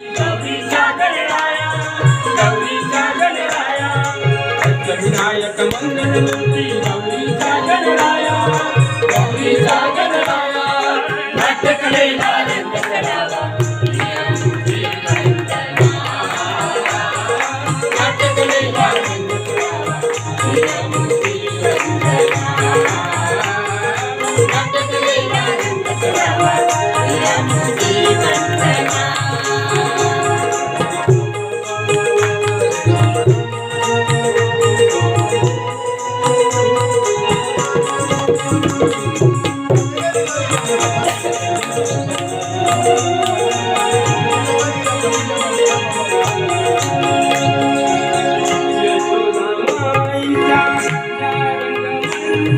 गौरीचा Ganaraya गौरीचा Ganaraya Ashtavinayak Mangalmurti गौरीचा Ganaraya गौरीचा Ganaraya नाट्यकलेला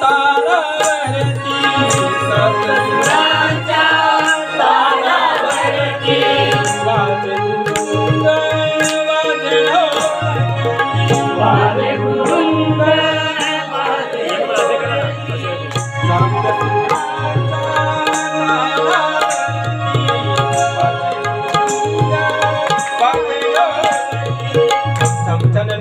तारावरती सतसुराच्या I'm telling